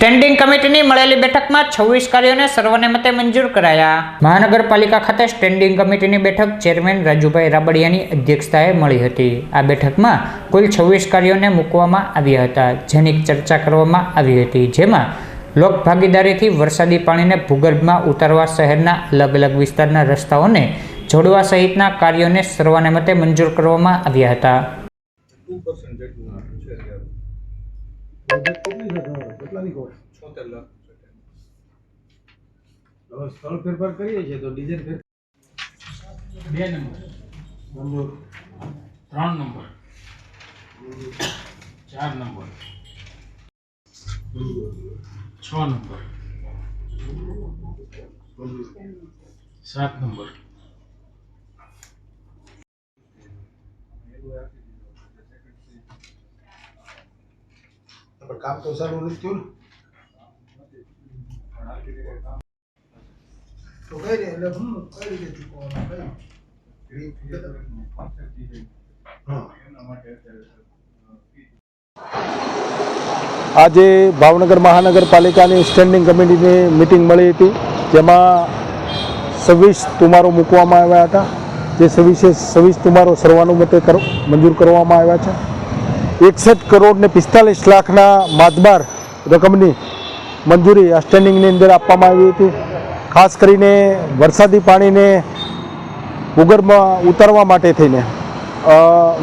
Standing કમિટીની મળેલી બેઠકમાં છવ્વીસ કાર્યોને સર્વસંમતે મંજૂર કરાયા. મહાનગરપાલિકા ખાતે સ્ટેન્ડિંગ કમિટીની બેઠક ચેરમેન રાજુભાઈ રાબડિયાની અધ્યક્ષતાએ મળી હતી. આ બેઠકમાં કુલ છવ્વીસ કાર્યોને મૂકવામાં આવ્યા હતા, જેની ચર્ચા કરવામાં આવી હતી, જેમાં લોકભાગીદારીથી વરસાદી પાણીને ભૂગર્ભમાં ઉતારવા શહેરના અલગ અલગ વિસ્તારના રસ્તાઓને જોડવા સહિતના કાર્યોને સર્વાનુમતે મંજૂર કરવામાં આવ્યા હતા ટુ પર્સન્ટ જેટલું છે અત્યારે પ્રોજેક્ટ કેટલી છે તમારે કેટલાની કોસ્ટ છોતેર લાખ હવે સ્થળ ફેરફાર કરીએ છીએ તો ડિઝાઇન ફેર બે નંબર. નંબર? ત્રણ નંબર. ચાર નંબર. છ નંબર? સાત નંબર. પણ કામ તો સારું નથી આજે ભાવનગર મહાનગરપાલિકાની સ્ટેન્ડિંગ કમિટીની મિટિંગ મળી હતી, જેમાં સવીસ તુમારો મૂકવામાં આવ્યા હતા. જે છવ્વીસે સવીસ તુમારો સર્વાનુમતે કરો મંજૂર કરવામાં આવ્યા છે. એકસઠ કરોડ ને પિસ્તાલીસ લાખના માતબાર રકમની મંજૂરી આ સ્ટેન્ડિંગની અંદર આપવામાં આવી હતી. ખાસ કરીને વરસાદી પાણીને ભૂગર્ભમાં ઉતારવા માટે થઈને.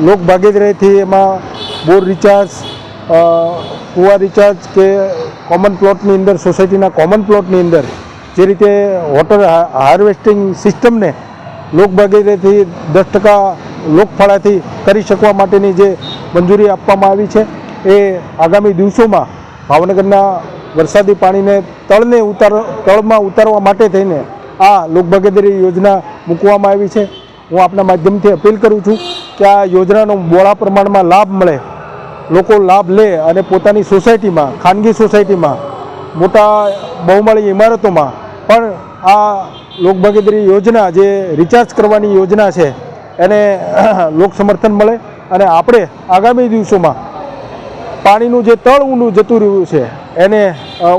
લોક ભાગીદારીથી એમાં બોર રિચાર્જ કુવા રિચાર્જ કે કોમન પ્લોટની અંદર સોસાયટીના કોમન પ્લોટની અંદર જે રીતે વોટર હાર્વેસ્ટિંગ સિસ્ટમને લોક ભાગીદારીથી દસ ટકા લોકફાળાથી કરી શકવા માટેની જે મંજૂરી આપવામાં આવી છે. એ આગામી દિવસોમાં ભાવનગરના વરસાદી પાણીને તળને ઉતાર, તળમાં ઉતારવા માટે થઈને આ લોકભાગીદારી યોજના મૂકવામાં આવી છે. હું આપના માધ્યમથી અપીલ કરું છું કે આ યોજનાનો બોળા પ્રમાણમાં લાભ મળે. લોકો લાભ લે અને પોતાની સોસાયટીમાં, ખાનગી સોસાયટીમાં, મોટા બહુમાળી ઇમારતોમાં પણ આ લોકભાગીદારી યોજના જે રિચાર્જ કરવાની યોજના છે, એને લોક સમર્થન મળે. અને આપણે આગામી દિવસોમાં પાણીનું જે તળ ઊંડું જતું રહ્યું છે, એને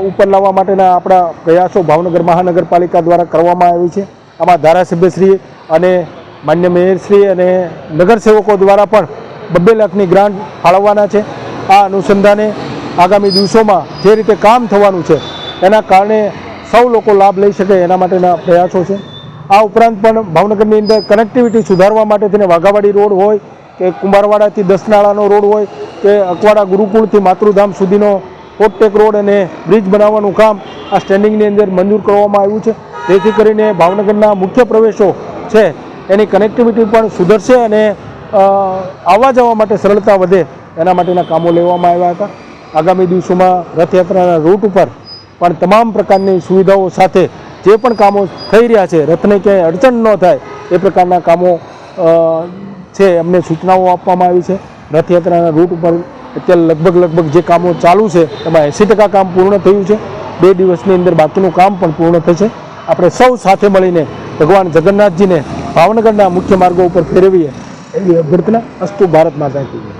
ઉપર લાવવા માટેના આપણા પ્રયાસો ભાવનગર મહાનગરપાલિકા દ્વારા કરવામાં આવી છે. આમાં ધારાસભ્યશ્રી અને માન્ય મેયરશ્રી અને નગરસેવકો દ્વારા પણ બબ્બે લાખની ગ્રાન્ટ ફાળવવાના છે. આ અનુસંધાને આગામી દિવસોમાં જે રીતે કામ થવાનું છે, એના કારણે સૌ લોકો લાભ લઈ શકે એના માટેના પ્રયાસો છે. આ ઉપરાંત પણ ભાવનગરની અંદર કનેક્ટિવિટી સુધારવા માટે થઈને વાઘાવાડી રોડ હોય કે કુંભારવાડાથી દસનાળાનો રોડ હોય કે અકવાડા ગુરુકુળથી માતૃધામ સુધીનો પોટટેક રોડ અને બ્રિજ બનાવવાનું કામ આ સ્ટેન્ડિંગની અંદર મંજૂર કરવામાં આવ્યું છે. જેથી કરીને ભાવનગરના મુખ્ય પ્રવેશો છે, એની કનેક્ટિવિટી પણ સુધરશે અને આવવા જવા માટે સરળતા વધે એના માટેના કામો લેવામાં આવ્યા હતા. આગામી દિવસોમાં રથયાત્રાના રૂટ ઉપર પણ તમામ પ્રકારની સુવિધાઓ સાથે જે પણ કામો થઈ રહ્યા છે, રથને ક્યાંય અડચણ ન થાય, એ પ્રકારના કામો છે એમને સૂચનાઓ આપવામાં આવી છે, રથયાત્રાના રૂટ ઉપર અત્યારે લગભગ લગભગ જે કામો ચાલુ છે, એમાં એંસી ટકા કામ પૂર્ણ થયું છે બે દિવસની અંદર બાકીનું કામ પણ પૂર્ણ થશે આપણે સૌ સાથે મળીને ભગવાન જગન્નાથજીને ભાવનગરના મુખ્ય માર્ગો ઉપર ફેરવીએ એવી અભ્યર્થના અસ્તુ ભારત માતા કી જય.